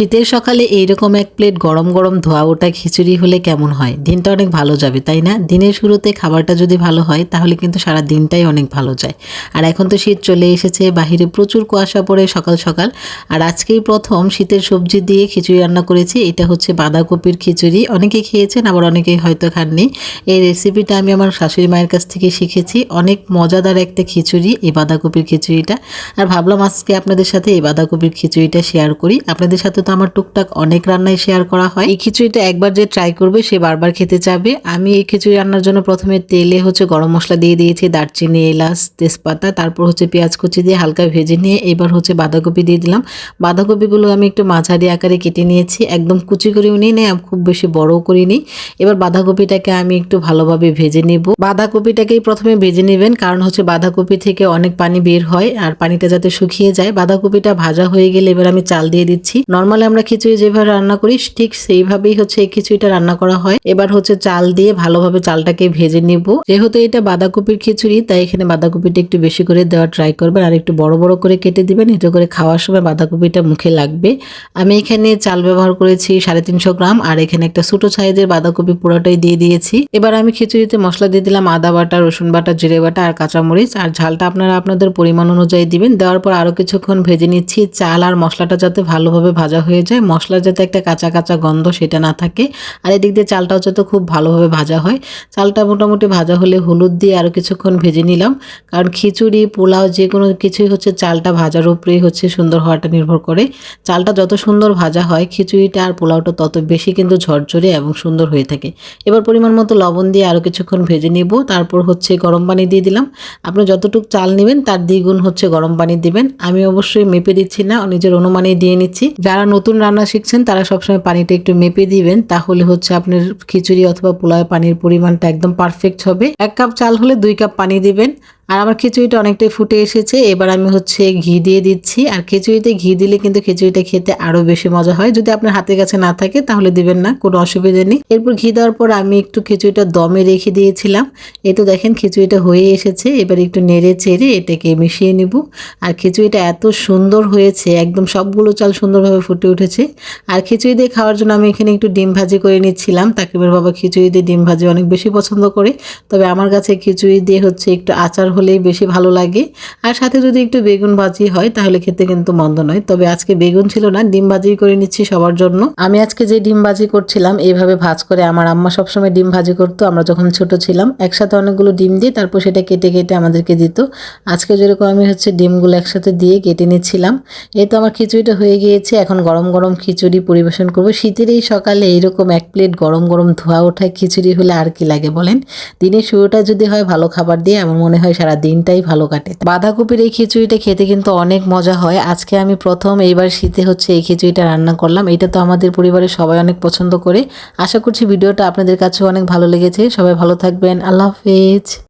শীতের সকালে এইরকম এক প্লেট গরম গরম ধোয়া ওটা খিচুড়ি হলে কেমন হয়? দিনটা অনেক ভালো যাবে, তাই না? দিনের শুরুতে খাবারটা যদি ভালো হয়, তাহলে কিন্তু সারা দিনটাই অনেক ভালো যায়। আর এখন তো শীত চলে এসেছে, বাহিরে প্রচুর কুয়াশা পড়ে সকাল সকাল। আর আজকেই প্রথম শীতের সবজি দিয়ে খিচুড়ি রান্না করেছি, এটা হচ্ছে বাঁধাকপির খিচুড়ি। অনেকেই খেয়েছেন, আবার অনেকেই হয়তো খাননি। এই রেসিপিটা আমি আমার শাশুড়ি মায়ের কাছ থেকে শিখেছি। অনেক মজাদার একটা খিচুড়ি, এই বাঁধাকপির খিচুড়িটা। আর ভাবলাম আজকে আপনাদের সাথে এই বাঁধাকপির খিচুড়িটা শেয়ার করি। আপনাদের সাথে আমার টুকটাক অনেক রান্নাই শেয়ার করা হয়। এই খিচুড়িটা একবার যে ট্রাই করবে, সে বারবার খেতে চাবে। আমি এই খিচুড়ি রান্নার জন্য প্রথমে তেলে হচ্ছে গরম মশলা দিয়ে দিয়েছি, দারচিনি, এলাচ, তেজপাতা, তারপর হচ্ছে পেঁয়াজ কুচি দিয়ে হালকা ভেজে নিয়ে এবার হচ্ছে বাঁধাকপি দিয়ে দিলাম। বাঁধাকপিগুলো আমি একটু মাঝারি আকারে কেটে নিয়েছি, একদম কুচি করেও নিই, না, খুব বেশি বড়ও করিনি এবার বাঁধাকপিটাকে আমি একটু ভালোভাবে ভেজে নিব। বাঁধাকপিটাকেই প্রথমে ভেজে নেবেন, কারণ হচ্ছে বাঁধাকপি থেকে অনেক পানি বের হয়, আর পানিটা যাতে শুকিয়ে যায়। বাঁধাকপিটা ভাজা হয়ে গেলে এবার আমি চাল দিয়ে দিচ্ছি। নর্মালি আমরা খিচুড়ি যেভাবে রান্না করি, ঠিক সেইভাবেই হচ্ছে এই খিচুড়িটা রান্না করা হয়। এবার হচ্ছে চাল দিয়ে ভালোভাবে চালটাকে ভেজে নিব। যেহেতু এটা বাঁধাকপির খিচুড়ি, তাই এখানে বাঁধাকপিটা একটু বেশি করে দেওয়ার ট্রাই করবেন। আর একটু বড় বড় করে কেটে দিবেন, এতে করে খাওয়ার সময় বাঁধাকপিটা মুখে লাগবে। আমি এখানে চাল ব্যবহার করেছি সাড়ে তিনশো গ্রাম, আর এখানে একটা ছোটো সাইজের বাঁধাকপি পুরোটাই দিয়ে দিয়েছি। এবার আমি খিচুড়িতে মশলা দিয়ে দিলাম আদা বাটা, রসুন বাটা, জিরে বাটা, আর কাঁচামরিচ। আর ঝালটা আপনারা আপনাদের পরিমাণ অনুযায়ী দিবেন। দেওয়ার পর আরও কিছুক্ষণ ভেজে নিচ্ছি। চাল আর মশলাটা যাতে ভালোভাবে ভাজা হয়ে যায় মশলার যাতে একটা কাঁচা কাঁচা গন্ধ সেটা না থাকে। আর এদিক দিয়ে চালটাও যাতে খুব ভালোভাবে ভাজা হয়, চালটা মোটামুটি ভাজা হলে হলুদ দিয়ে আরও কিছুক্ষণ ভেজে নিলাম। কারণ খিচুড়ি, পোলাও যে কোনো কিছুই হচ্ছে চালটা ভাজার উপরেই হচ্ছে সুন্দর হওয়াটা নির্ভর করে। চালটা যত সুন্দর ভাজা হয়, খিচুড়িটা আর পোলাওটা তত বেশি কিন্তু ঝরঝরে এবং সুন্দর হয়ে থাকে। এবার পরিমাণ মতো লবণ দিয়ে আরও কিছুক্ষণ ভেজে নিব, তারপর হচ্ছে গরম পানি দিয়ে দিলাম। আপনি যতটুকু চাল নেবেন, তার দ্বিগুণ হচ্ছে গরম পানি দিবেন। আমি অবশ্যই মেপে দিচ্ছি না, নিজের অনুমানেই দিয়ে নিচ্ছি। যারা নতুন রান্না শিখছেন, তারা সবসময় পানিটা একটু মেপে দিবেন, তাহলে হচ্ছে আপনার খিচুড়ি অথবা পোলাও পানির পরিমাণটা একদম পারফেক্ট হবে। এক কাপ চাল হলে দুই কাপ পানি দিবেন আর আমার খিচুড়িটা অনেকটাই ফুটে এসেছে। এবার আমি হচ্ছে ঘি দিয়ে দিচ্ছি। আর খিচুড়িতে ঘি দিলে কিন্তু খিচুড়িটা খেতে আরও বেশি মজা হয়। যদি আপনার হাতের কাছে না থাকে তাহলে দিবেন না, কোনো অসুবিধা নেই। এরপর ঘি দেওয়ার পর আমি একটু খিচুড়িটা দমে রেখে দিয়েছিলাম। এই তো দেখেন খিচুড়িটা হয়ে এসেছে। এবার একটু নেড়ে চেড়ে এটাকে মিশিয়ে নিব। আর খিচুড়িটা এত সুন্দর হয়েছে, একদম সবগুলো চাল সুন্দরভাবে ফুটে উঠেছে। আর খিচুড়ি দিয়ে খাওয়ার জন্য আমি এখানে একটু ডিম ভাজি করে নিচ্ছিলাম। তাকিবের বাবা, খিচুড়ি দিয়ে ডিম ভাজি অনেক বেশি পছন্দ করে। তবে আমার কাছে খিচুড়ি দিয়ে হচ্ছে একটু আচার হলেই বেশি ভালো লাগে। আর সাথে যদি একটু বেগুন ভাজি হয়, তাহলে খেতে কিন্তু মন্দ নয়। তবে আজকে বেগুন ছিল না, ডিম ভাজি করে নিচ্ছি সবার জন্য। আমি আজকে যে ডিম ভাজি করছিলাম, এইভাবে ভাজ করে আমার আম্মা সবসময় ডিম ভাজি করতো। আমরা যখন ছোট ছিলাম, একসাথে অনেকগুলো ডিম দিয়ে তারপর সেটা কেটে কেটে আমাদেরকে দিত। আজকে যেরকম আমি হচ্ছে ডিমগুলো একসাথে দিয়ে কেটে নিচ্ছিলাম, এই তো আমার খিচুড়িটা হয়ে গিয়েছে। এখন গরম গরম খিচুড়ি পরিবেশন করব। শীতের এই সকালে এইরকম এক প্লেট গরম গরম ধোয়া ওঠা খিচুড়ি হলে আর কি লাগে বলেন? দিনের শুরুটা যদি হয় ভালো খাবার দিয়ে আমার মনে হয় সারা দিনটাই ভালো কাটে। বাঁধাকপির এই খিচুড়িটা খেতে কিন্তু অনেক মজা হয়। আজকে আমি প্রথম এইবার শীতে হচ্ছে এই খিচুড়িটা রান্না করলাম। এটা তো আমাদের পরিবারের সবাই অনেক পছন্দ করে। আশা করছি ভিডিওটা আপনাদের কাছে অনেক ভালো লেগেছে। সবাই ভালো থাকবেন। আল্লাহ হাফেজ।